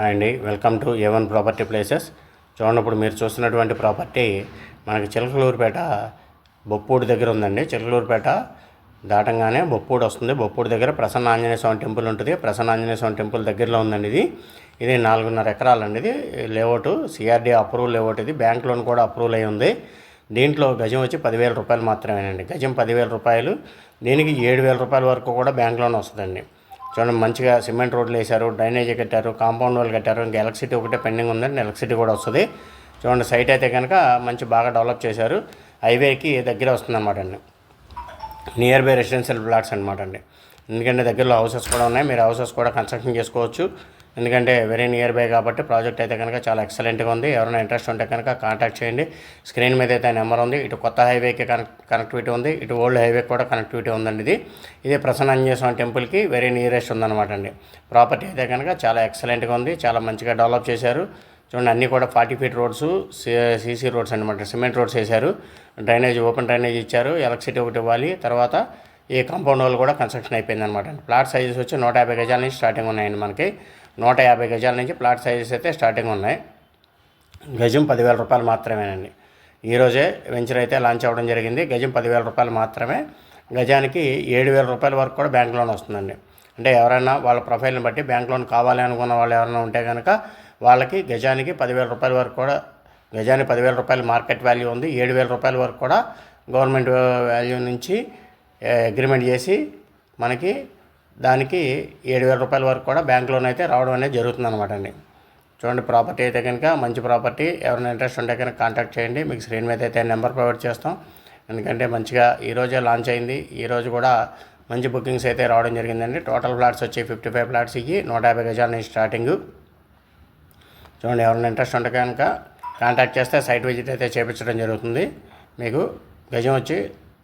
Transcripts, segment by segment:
Hi అండి. Welcome to A one one property places. చూడండి ఇప్పుడు మీరు చూస్తున్నటువంటి ప్రాపర్టీ మనకి చిలకలూరుపేట బొప్పూడి దగ్గర ఉందండి. చిలకలూరుపేట దాటంగానే బొప్పూడి వస్తుంది. బొప్పూడి దగ్గర ప్రసన్న ఆంజనేయ స్వామి టెంపుల్ ఉంటుంది. ప్రసన్న ఆంజనేయ స్వామి టెంపుల్ దగ్గరలో ఉందండి ఇది. ఇది నాలుగున్నర ఎకరాలండి ఇది. లేఅవుట్ సిఆర్డీ అప్రూవల్ లేఅవుట్ ఇది. బ్యాంక్ లోన్ కూడా అప్రూవల్ అయి ఉంది. దీంట్లో గజం వచ్చి పదివేల రూపాయలు మాత్రమేనండి. గజం పదివేల రూపాయలు. దీనికి ఏడు వేల రూపాయల వరకు కూడా బ్యాంక్ లోన్ వస్తుందండి. చూడండి మంచిగా సిమెంట్ రోడ్లు వేశారు డ్రైనేజీ కట్టారు కాంపౌండ్ వాళ్ళు కట్టారు ఇంకా ఎలక్ట్రిసిటీ ఒకటే పెండింగ్ ఉందండి ఎలక్ట్రిసిటీ కూడా వస్తుంది. చూడండి సైట్ అయితే కనుక మంచి బాగా డెవలప్ చేశారు. హైవేకి దగ్గర వస్తుందన్నమాట అండి. నియర్ బై రెసిడెన్షియల్ ప్లాట్స్ అనమాట అండి. ఎందుకంటే దగ్గరలో హౌసెస్ కూడా ఉన్నాయి. మీరు హౌసెస్ కూడా కన్స్ట్రక్షన్ చేసుకోవచ్చు. ఎందుకంటే వెరీ నియర్ బై కాబట్టి ప్రాజెక్ట్ అయితే కనుక చాలా ఎక్సలెంట్గా ఉంది. ఎవరైనా ఇంట్రెస్ట్ ఉంటే కనుక కాంటాక్ట్ చేయండి. స్క్రీన్ మీద అయితే నెంబర్ ఉంది. ఇటు కొత్త హైవేకి కనెక్ట్ కనెక్టివిటీ ఉంది. ఇటు ఓల్డ్ హైవే కూడా కనెక్టివిటీ ఉందండి ఇది. ఇది ప్రసన్న ఆంజనేయ టెంపుల్కి వెరీ నియరెస్ట్ ఉందన్నమాట అండి. ప్రాపర్టీ అయితే కనుక చాలా ఎక్సలెంట్గా ఉంది. చాలా మంచిగా డెవలప్ చేశారు. చూడండి అన్నీ కూడా forty feet roads CC roads అనమాట సిమెంట్ రోడ్స్ వేశారు. డ్రైనేజ్ ఓపెన్ డ్రైనేజ్ ఇచ్చారు. ఎలక్ట్రిసిటీ ఒకటి ఇవ్వాలి. తర్వాత ఈ కాంపౌండ్ వాళ్ళు కూడా కన్స్ట్రక్షన్ అయిపోయింది అనమాట ప్లాట్ సైజెస్ వచ్చి నూట యాభై గజాల నుంచి స్టార్టింగ్ ఉన్నాయండి మనకి. నూట యాభై గజాల నుంచి ప్లాట్ సైజెస్ అయితే స్టార్టింగ్ ఉన్నాయి. గజం పదివేల రూపాయలు మాత్రమేనండి. ఈరోజే వెంచర్ అయితే లాంచ్ అవ్వడం జరిగింది. గజం పదివేల రూపాయలు మాత్రమే. గజానికి ఏడు వేల రూపాయల వరకు కూడా బ్యాంక్ లోన్ వస్తుందండి. అంటే ఎవరైనా వాళ్ళ ప్రొఫైల్ని బట్టి బ్యాంక్ లోన్ కావాలి అనుకున్న వాళ్ళు ఎవరైనా ఉంటే కనుక వాళ్ళకి గజానికి పదివేల రూపాయల వరకు కూడా గజానికి పదివేల రూపాయల మార్కెట్ వాల్యూ ఉంది. ఏడు వేల రూపాయల వరకు కూడా గవర్నమెంట్ వాల్యూ నుంచి eh, అగ్రిమెంట్ చేసి మనకి దానికి ఏడు వేల రూపాయల వరకు కూడా బ్యాంక్ లోన్ అయితే రావడం అనేది జరుగుతుంది అనమాట అండి. చూడండి ప్రాపర్టీ అయితే కనుక మంచి ప్రాపర్టీ ఎవరైనా ఇంట్రెస్ట్ ఉంటే కనుక కాంటాక్ట్ చేయండి. మీకు స్క్రీన్ మీద అయితే నెంబర్ ప్రొవైడ్ చేస్తాం. ఎందుకంటే మంచిగా ఈరోజే లాంచ్ అయింది. ఈరోజు కూడా మంచి బుకింగ్స్ అయితే రావడం జరిగిందండి. టోటల్ ఫ్లాట్స్ వచ్చి ఫిఫ్టీ ఫైవ్ ఫ్లాట్స్ ఇవి నూట యాభై గజాల నుంచి స్టార్టింగ్ చూడండి ఎవరైనా ఇంట్రెస్ట్ ఉంటే కనుక కాంటాక్ట్ చేస్తే సైట్ విజిట్ అయితే చేపించడం జరుగుతుంది. మీకు గజం వచ్చి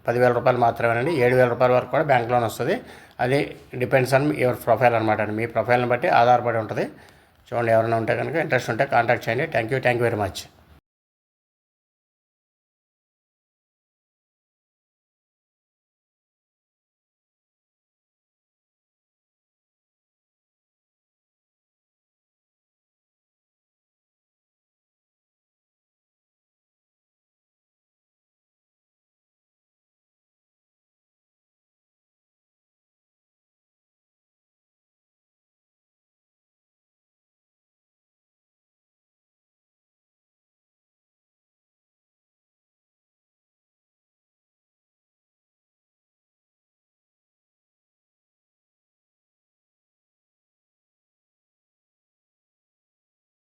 పదివేల రూపాయలు మాత్రమేనండి. ఏడు వేల రూపాయల వరకు కూడా బ్యాంక్ లోన్ వస్తుంది. అది డిపెండ్స్ ఆన్ యువర్ ప్రొఫైల్ అనమాట అండి. మీ ప్రొఫైల్ని బట్టి ఆధారపడి ఉంటుంది. చూడండి ఎవరైనా ఉంటే కనుక ఇంట్రెస్ట్ ఉంటే కాంటాక్ట్ చేయండి. Thank you thank you very much.